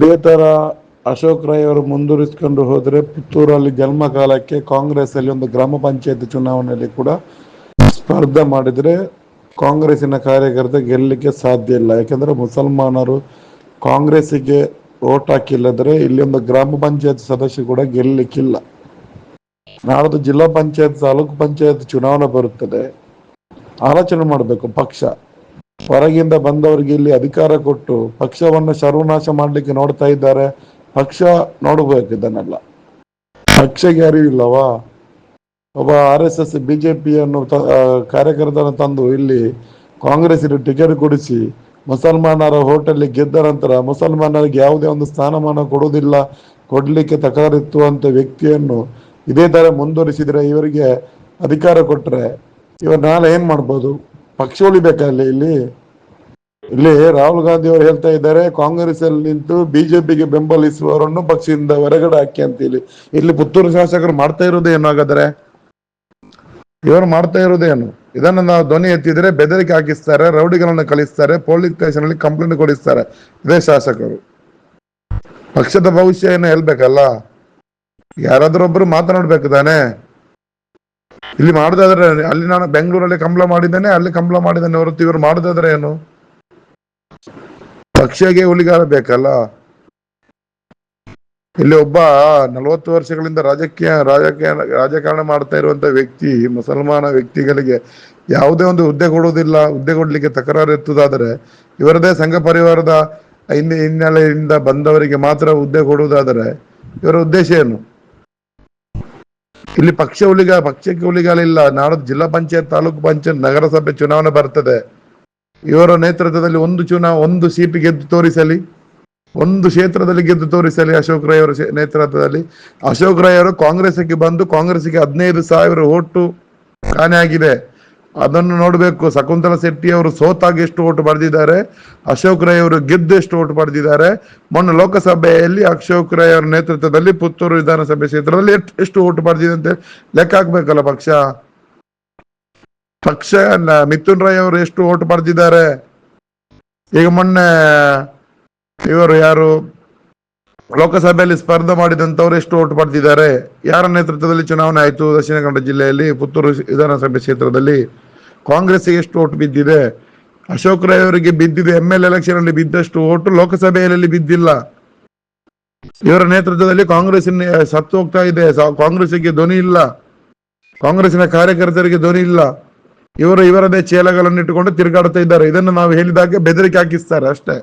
ಇದೇ ತರ ಅಶೋಕ್ ರೈ ಅವರು ಮುಂದುವರಿಸಿಕೊಂಡು ಹೋದರೆ ಪುತ್ತೂರಲ್ಲಿ ಜನ್ಮ ಕಾಲಕ್ಕೆ ಕಾಂಗ್ರೆಸ್ ಅಲ್ಲಿ ಒಂದು ಗ್ರಾಮ ಪಂಚಾಯತ್ ಚುನಾವಣೆಯಲ್ಲಿ ಕೂಡ ಸ್ಪರ್ಧೆ ಮಾಡಿದ್ರೆ ಕಾಂಗ್ರೆಸ್ಸಿನ ಕಾರ್ಯಕರ್ತ ಗೆಲ್ಲಲಿಕ್ಕೆ ಸಾಧ್ಯ ಇಲ್ಲ. ಯಾಕಂದ್ರೆ ಮುಸಲ್ಮಾನರು ಕಾಂಗ್ರೆಸ್ಸಿಗೆ ಓಟ್ ಹಾಕಿಲ್ಲದ್ರೆ ಇಲ್ಲಿ ಒಂದು ಗ್ರಾಮ ಪಂಚಾಯತ್ ಸದಸ್ಯ ಕೂಡ ಗೆಲ್ಲಲಿಕ್ಕಿಲ್ಲ. ನಾಡದು ಜಿಲ್ಲಾ ಪಂಚಾಯತ್, ತಾಲೂಕು ಪಂಚಾಯತ್ ಚುನಾವಣೆ ಬರುತ್ತದೆ. ಆಲೋಚನೆ ಮಾಡಬೇಕು ಪಕ್ಷ. ಹೊರಗಿಂದ ಬಂದವರಿಗೆ ಇಲ್ಲಿ ಅಧಿಕಾರ ಕೊಟ್ಟು ಪಕ್ಷವನ್ನು ಸರ್ವನಾಶ ಮಾಡ್ಲಿಕ್ಕೆ ನೋಡ್ತಾ ಇದ್ದಾರೆ. ಪಕ್ಷ ನೋಡಬೇಕು ಇದನ್ನೆಲ್ಲ. ಪಕ್ಷಗೆ ಅರಿವಿಲ್ಲವಾ? ಒಬ್ಬ ಆರ್ ಎಸ್ ಎಸ್ ಬಿಜೆಪಿಯನ್ನು ಕಾರ್ಯಕರ್ತರನ್ನು ತಂದು ಇಲ್ಲಿ ಕಾಂಗ್ರೆಸ್ಗೆ ಟಿಕೆಟ್ ಕೊಡಿಸಿ ಮುಸಲ್ಮಾನರ ಹೋಟೆಲ್ ಗೆದ್ದ ನಂತರ ಮುಸಲ್ಮಾನರಿಗೆ ಯಾವುದೇ ಒಂದು ಸ್ಥಾನಮಾನ ಕೊಡುವುದಿಲ್ಲ, ಕೊಡ್ಲಿಕ್ಕೆ ತಕರಾರಿತ್ತು ಅಂತ ವ್ಯಕ್ತಿಯನ್ನು ಇದೇ ತರ ಮುಂದುವರಿಸಿದರೆ ಇವರಿಗೆ ಅಧಿಕಾರ ಕೊಟ್ಟರೆ ಇವರು ನಾಳೆ ಏನು ಮಾಡ್ಬೋದು? ಪಕ್ಷ ಉಳಿಬೇಕಲ್ಲಿ ಇಲ್ಲಿ? ಇಲ್ಲಿ ರಾಹುಲ್ ಗಾಂಧಿ ಅವರು ಹೇಳ್ತಾ ಇದ್ದಾರೆ ಕಾಂಗ್ರೆಸ್ ಅಲ್ಲಿ ನಿಂತು ಬಿಜೆಪಿಗೆ ಬೆಂಬಲಿಸುವವರನ್ನು ಪಕ್ಷದಿಂದ ಹೊರಗಡೆ ಹಾಕಿ ಅಂತ ಇಲ್ಲಿ ಇಲ್ಲಿ ಪುತ್ತೂರು ಶಾಸಕರು ಮಾಡ್ತಾ ಇರೋದು ಏನು ಹಾಗಾದ್ರೆ? ಇವರು ಮಾಡ್ತಾ ಇರೋದೇನು ಇದನ್ನು ನಾವು ಧ್ವನಿ ಎತ್ತಿದ್ರೆ ಬೆದರಿಕೆ ಹಾಕಿಸ್ತಾರೆ, ರೌಡಿಗಳನ್ನು ಕಳಿಸ್ತಾರೆ, ಪೊಲೀಸ್ ಸ್ಟೇಷನ್ ಅಲ್ಲಿ ಕಂಪ್ಲೇಂಟ್ ಕೊಡಿಸ್ತಾರೆ ಇದೇ ಶಾಸಕರು. ಪಕ್ಷದ ಭವಿಷ್ಯ ಏನು ಹೇಳ್ಬೇಕಲ್ಲ? ಯಾರಾದ್ರೂ ಒಬ್ರು ಮಾತನಾಡ್ಬೇಕು ತಾನೆ? ಇಲ್ಲಿ ಮಾಡುದಾದ್ರೆ ಅಲ್ಲಿ ನಾನು ಬೆಂಗಳೂರಲ್ಲಿ ಕಂಬಳ ಮಾಡಿದ್ದೇನೆ, ಅಲ್ಲಿ ಕಂಬಳ ಮಾಡಿದ್ದೇನೆ ಹೊರತು ಇವರು ಮಾಡುದಾದ್ರೆ ಏನು? ಪಕ್ಷಗೆ ಹುಲಿಗಾರ ಬೇಕಲ್ಲ? ಇಲ್ಲಿ ಒಬ್ಬ ನಲವತ್ತು ವರ್ಷಗಳಿಂದ ರಾಜಕೀಯ ರಾಜಕೀಯ, ರಾಜಕಾರಣ ಮಾಡ್ತಾ ಇರುವಂತ ವ್ಯಕ್ತಿ, ಮುಸಲ್ಮಾನ ವ್ಯಕ್ತಿಗಳಿಗೆ ಯಾವುದೇ ಒಂದು ಹುದ್ದೆ ಕೊಡುವುದಿಲ್ಲ, ಹುದ್ದೆ ಕೊಡ್ಲಿಕ್ಕೆ ತಕರಾರು ಎತ್ತುದಾದರೆ ಇವರದೇ ಸಂಘ ಪರಿವಾರದ ಹಿನ್ನೆಲೆಯಿಂದ ಬಂದವರಿಗೆ ಮಾತ್ರ ಹುದ್ದೆ ಕೊಡುವುದಾದರೆ ಇವರ ಉದ್ದೇಶ ಏನು? ಇಲ್ಲಿ ಪಕ್ಷ ಉಳಿಗ ಪಕ್ಷಕ್ಕೆ ಉಳಿಗಾಲ ಇಲ್ಲ. ನಾಳೆ ಜಿಲ್ಲಾ ಪಂಚಾಯತ್, ತಾಲೂಕು ಪಂಚಾಯತ್, ನಗರಸಭೆ ಚುನಾವಣೆ ಬರ್ತದೆ. ಇವರ ನೇತೃತ್ವದಲ್ಲಿ ಒಂದು ಚುನಾವ ಒಂದು ಸೀಟ್ ಗೆದ್ದು ತೋರಿಸಲಿ. ಒಂದು ಕ್ಷೇತ್ರದಲ್ಲಿ ಗೆದ್ದು ತೋರಿಸಲಿ ಅಶೋಕ್ ರೈ ಅವರ ನೇತೃತ್ವದಲ್ಲಿ. ಅಶೋಕ್ ರೈ ಅವರು ಕಾಂಗ್ರೆಸ್ಗೆ ಬಂದು ಕಾಂಗ್ರೆಸ್ಗೆ ಹದಿನೈದು ಸಾವಿರ ಓಟು ಕಾಣೆಯಾಗಿದೆ ಅದನ್ನು ನೋಡಬೇಕು. ಶಕುಂತಲ ಶೆಟ್ಟಿ ಅವರು ಸೋತಾಗ ಎಷ್ಟು ಓಟು ಪಡೆದಿದ್ದಾರೆ? ಅಶೋಕ್ ರೈ ಅವರು ಗೆದ್ದು ಎಷ್ಟು ಓಟು ಪಡೆದಿದ್ದಾರೆ? ಮೊನ್ನೆ ಲೋಕಸಭೆಯಲ್ಲಿ ಅಶೋಕ್ ರೈ ಅವರ ನೇತೃತ್ವದಲ್ಲಿ ಪುತ್ತೂರು ವಿಧಾನಸಭೆ ಕ್ಷೇತ್ರದಲ್ಲಿ ಎಷ್ಟ್- ಓಟು ಪಡೆದಿದೆ ಅಂತ ಲೆಕ್ಕ ಹಾಕ್ಬೇಕಲ್ಲ ಪಕ್ಷ? ಪಕ್ಷ ಮಿಥುನ್ ರೈ ಅವರು ಎಷ್ಟು ಓಟು ಪಡೆದಿದ್ದಾರೆ? ಈಗ ಮೊನ್ನೆ ಇವರು ಯಾರು? ಲೋಕಸಭೆಯಲ್ಲಿ ಸ್ಪರ್ಧೆ ಮಾಡಿದಂತವ್ರು ಎಷ್ಟು ಓಟು ಪಡೆದಿದ್ದಾರೆ? ಯಾರ ನೇತೃತ್ವದಲ್ಲಿ ಚುನಾವಣೆ ಆಯಿತು? ದಕ್ಷಿಣ ಕನ್ನಡ ಜಿಲ್ಲೆಯಲ್ಲಿ ಪುತ್ತೂರು ವಿಧಾನಸಭೆ ಕ್ಷೇತ್ರದಲ್ಲಿ ಕಾಂಗ್ರೆಸ್ಗೆ ಎಷ್ಟು ಓಟ್ ಬಿದ್ದಿದೆ? ಅಶೋಕ್ ರೈ ಅವರಿಗೆ ಬಿದ್ದಿದೆ ಎಂ ಎಲ್ ಎಲೆಕ್ಷನ್ ಅಲ್ಲಿ ಬಿದ್ದಷ್ಟು ಓಟು ಲೋಕಸಭೆಯಲ್ಲಿ ಬಿದ್ದಿಲ್ಲ. ಇವರ ನೇತೃತ್ವದಲ್ಲಿ ಕಾಂಗ್ರೆಸ್ ಸತ್ತು ಹೋಗ್ತಾ ಇದೆ. ಕಾಂಗ್ರೆಸ್ಗೆ ಧ್ವನಿ ಇಲ್ಲ. ಕಾಂಗ್ರೆಸ್ನ ಕಾರ್ಯಕರ್ತರಿಗೆ ಧ್ವನಿ ಇಲ್ಲ. ಇವರು ಇವರದೇ ಚೇಲಗಳನ್ನು ಇಟ್ಟುಕೊಂಡು ತಿರುಗಾಡ್ತಾ ಇದ್ದಾರೆ. ಇದನ್ನು ನಾವು ಹೇಳಿದಾಗ ಬೆದರಿಕೆ ಹಾಕಿಸ್ತಾರೆ ಅಷ್ಟೇ.